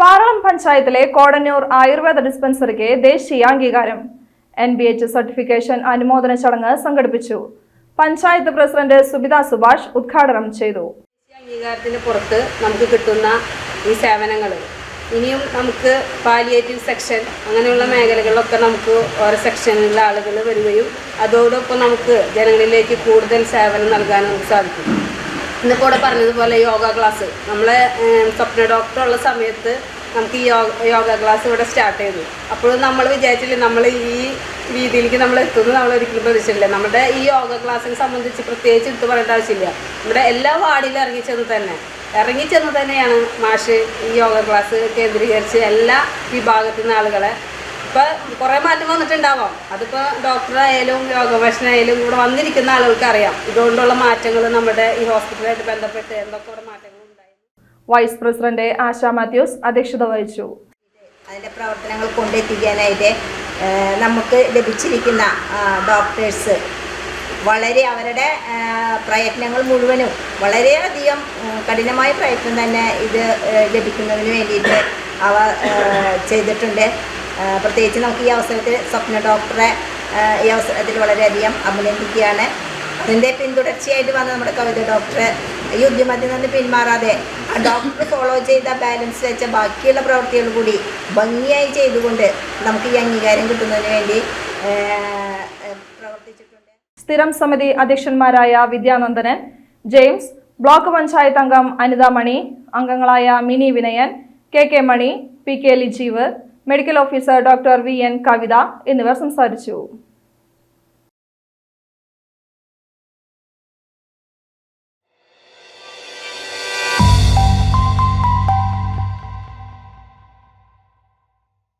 പാറളം പഞ്ചായത്തിലെ കോടന്നൂർ ആയുർവേദ ഡിസ്പെൻസറിക്ക് ദേശീയ അംഗീകാരം. എൻ ബി എച്ച് സർട്ടിഫിക്കേഷൻ അനുമോദന ചടങ്ങ് സംഘടിപ്പിച്ചു. പഞ്ചായത്ത് പ്രസിഡന്റ് സുബിത സുഭാഷ് ഉദ്ഘാടനം ചെയ്തു. അംഗീകാരത്തിന് പുറത്ത് നമുക്ക് കിട്ടുന്ന ഈ സേവനങ്ങൾ ഇനിയും നമുക്ക് പാലിയേറ്റീവ് സെക്ഷൻ അങ്ങനെയുള്ള മേഖലകളിലൊക്കെ നമുക്ക് ഓരോ സെക്ഷനിലുള്ള ആളുകൾ വരികയും അതോടൊപ്പം നമുക്ക് ജനങ്ങളിലേക്ക് കൂടുതൽ സേവനം നൽകാനും സാധിക്കും. ഇന്നിപ്പോൾ ഇവിടെ പറഞ്ഞതുപോലെ യോഗ ക്ലാസ് നമ്മളെ സ്വപ്ന ഡോക്ടർ ഉള്ള സമയത്ത് നമുക്ക് ഈ യോഗ യോഗ ക്ലാസ് ഇവിടെ സ്റ്റാർട്ട് ചെയ്തു അപ്പോഴും നമ്മൾ വിചാരിച്ചില്ല നമ്മൾ ഈ രീതിയിലേക്ക് നമ്മൾ എത്തുന്നു നമ്മൾ ഒരിക്കലും പ്രതീക്ഷിച്ചില്ല നമ്മുടെ ഈ യോഗ ക്ലാസ്സിനെ സംബന്ധിച്ച് പ്രത്യേകിച്ച് എടുത്ത് പറയേണ്ട ആവശ്യമില്ല. നമ്മുടെ എല്ലാ വാർഡിലും ഇറങ്ങിച്ചെന്ന് തന്നെ ഇറങ്ങിച്ചെന്ന് തന്നെയാണ് മാഷ് ഈ യോഗ ക്ലാസ് കേന്ദ്രീകരിച്ച് എല്ലാ വിഭാഗത്തിൽ നിന്ന് ആളുകളെ ഇപ്പോൾ കുറേ മാറ്റം വന്നിട്ടുണ്ടാവാം. അതിപ്പോൾ ഡോക്ടറായാലും യോഗഭക്ഷണായാലും ഇവിടെ വന്നിരിക്കുന്ന ആളുകൾക്ക് അറിയാം. ഇതുകൊണ്ടുള്ള മാറ്റങ്ങൾ നമ്മുടെ ഈ ഹോസ്പിറ്റലായിട്ട് ബന്ധപ്പെട്ട് എന്തൊക്കെ ഇവിടെ മാറ്റങ്ങൾ ഉണ്ടായി. വൈസ് പ്രസിഡന്റ് ആശ മാത്യൂസ് അധ്യക്ഷത വഹിച്ചു. അതിന്റെ പ്രവർത്തനങ്ങൾ കൊണ്ടെത്തിക്കാനായിട്ട് നമുക്ക് ലഭിച്ചിരിക്കുന്ന ഡോക്ടേഴ്സ് വളരെ അവരുടെ പ്രയത്നങ്ങൾ മുഴുവനും വളരെയധികം കഠിനമായ പ്രയത്നം തന്നെ ഇത് ലഭിക്കുന്നതിന് വേണ്ടിയിട്ട് അവ ചെയ്തിട്ടുണ്ട്. പ്രത്യേകിച്ച് നമുക്ക് ഈ അവസരത്തിൽ സ്വപ്ന ഡോക്ടറെ ഈ അവസരത്തിൽ വളരെയധികം അഭിനന്ദിക്കുകയാണ്. അതിന്റെ പിന്തുടർച്ചയായിട്ട് വന്ന നമ്മുടെ കവിത ഡോക്ടർ ഈ ഉദ്യമത്തിൽ നിന്ന് പിന്മാറാതെ ആ ഡോക്ടർ ഫോളോ ചെയ്ത ബാലൻസ് വെച്ച ബാക്കിയുള്ള പ്രവൃത്തികൾ കൂടി ഭംഗിയായി ചെയ്തുകൊണ്ട് നമുക്ക് ഈ അംഗീകാരം കിട്ടുന്നതിന് വേണ്ടി പ്രവർത്തിച്ചിട്ടുണ്ട്. സ്ഥിരം സമിതി അധ്യക്ഷന്മാരായ വിദ്യാനന്ദനൻ ജെയിംസ് ബ്ലോക്ക് പഞ്ചായത്ത് അംഗം അനിതാ മണി അംഗങ്ങളായ Mini Vinayan K K Mani P K Lijeev medical officer doctor V N Kavitha എന്നിവർ സംസാരിച്ചു